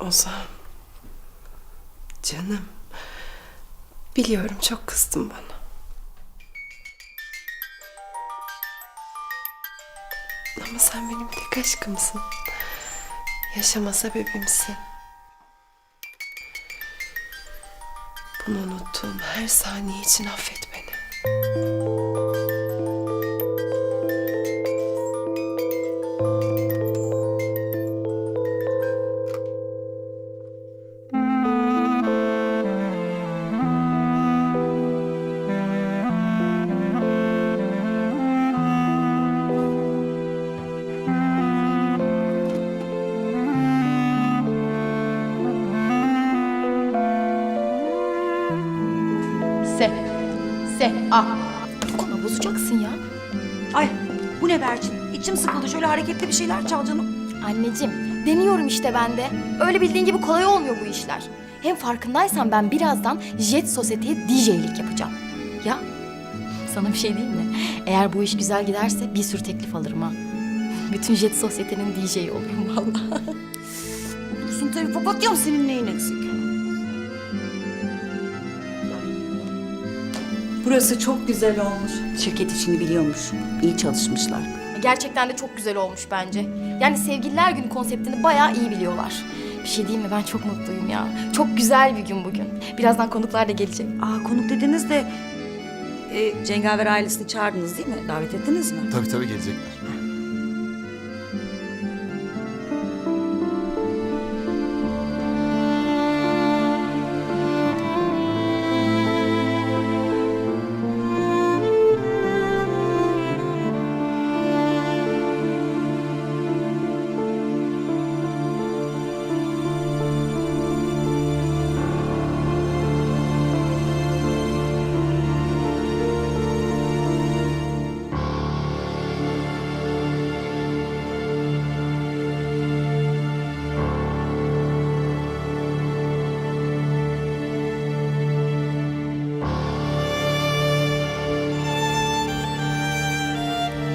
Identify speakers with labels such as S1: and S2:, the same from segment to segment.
S1: Ozan. Canım. Biliyorum çok kızdın bana. Ama sen benim tek aşkımsın. Yaşama sebebimsin. Bunu unuttuğum her saniye için affet
S2: Se. Se. A. Ama bozacaksın ya.
S3: Ay bu ne Berçin? İçim sıkıldı. Şöyle hareketli bir şeyler çal canım.
S2: Anneciğim, deniyorum işte ben de. Öyle bildiğin gibi kolay olmuyor bu işler. Hem farkındaysan ben birazdan Jet Sosyete'ye DJ'lik yapacağım. Ya, sana bir şey diyeyim mi? Eğer bu iş güzel giderse bir sürü teklif alırım ha. Bütün Jet Sosyete'nin DJ'i olurum vallahi.
S3: Olsun tabii papatyam senin neyin eksik? Burası çok güzel olmuş. Şirket işini biliyormuş. İyi çalışmışlar.
S2: Gerçekten de çok güzel olmuş bence. Yani sevgililer günü konseptini bayağı iyi biliyorlar. Bir şey diyeyim mi? Ben çok mutluyum ya. Çok güzel bir gün bugün. Birazdan konuklar da gelecek.
S3: Aa konuk dediniz de e, Cengaver ailesini çağırdınız değil mi? Davet ettiniz mi?
S4: Tabii tabii gelecekler.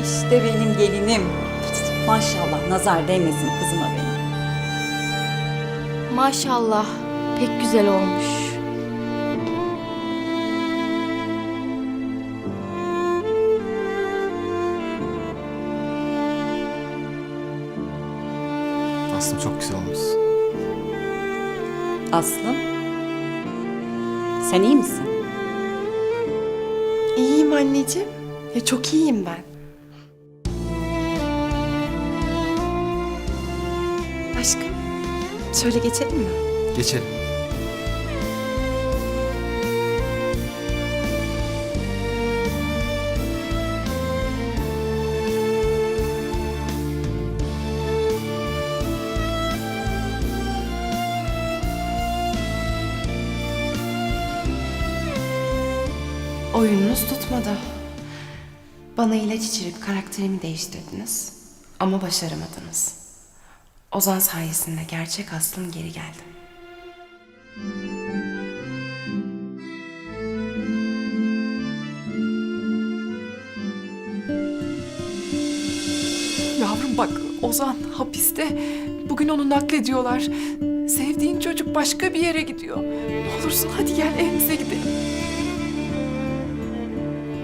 S3: İşte benim gelinim. Maşallah nazar değmesin kızıma benim.
S2: Maşallah. Pek güzel olmuş.
S4: Aslım çok güzel olmuşsun.
S3: Aslım. Sen iyi misin?
S1: İyiyim anneciğim. Ya çok iyiyim ben. Aşkım, şöyle geçelim mi?
S4: Geçelim.
S1: Oyununuz tutmadı. Bana ilaç içirip karakterimi değiştirdiniz. Ama başaramadınız. Ozan sayesinde gerçek aslım geri geldi.
S5: Yavrum bak Ozan hapiste. Bugün onu naklediyorlar. Sevdiğin çocuk başka bir yere gidiyor. Ne olursun hadi gel evimize gidelim.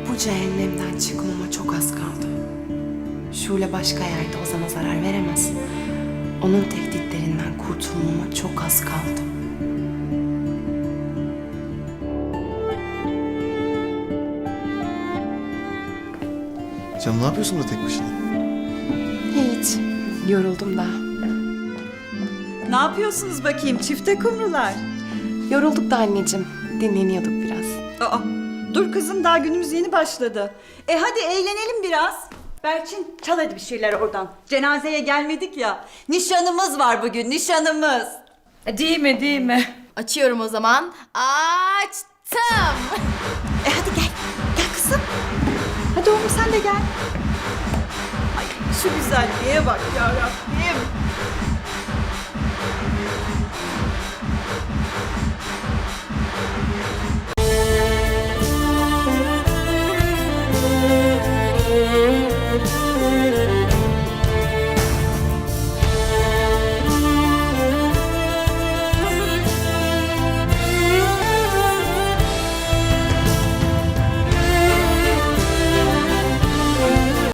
S1: Bu cehennemden çıkmama çok az kaldı. Şule başka yerde Ozan'a zarar veremez. Onun tehditlerinden kurtulmama çok az kaldı.
S4: Canım ne yapıyorsun burada tek başına?
S1: Hiç. Yoruldum da.
S3: Ne yapıyorsunuz bakayım çifte kumrular?
S1: Yorulduk da anneciğim. Dinleniyorduk biraz.
S3: Aa, dur kızım daha günümüz yeni başladı. E hadi eğlenelim biraz. Berçin çal hadi bir şeyler oradan. Cenazeye gelmedik ya. Nişanımız var bugün nişanımız.
S6: Değil mi değil mi?
S2: Açıyorum o zaman. Açtım.
S3: E hadi gel. Gel kızım. Hadi oğlum sen de gel. Ay şu güzelliğe bak ya Rabbim.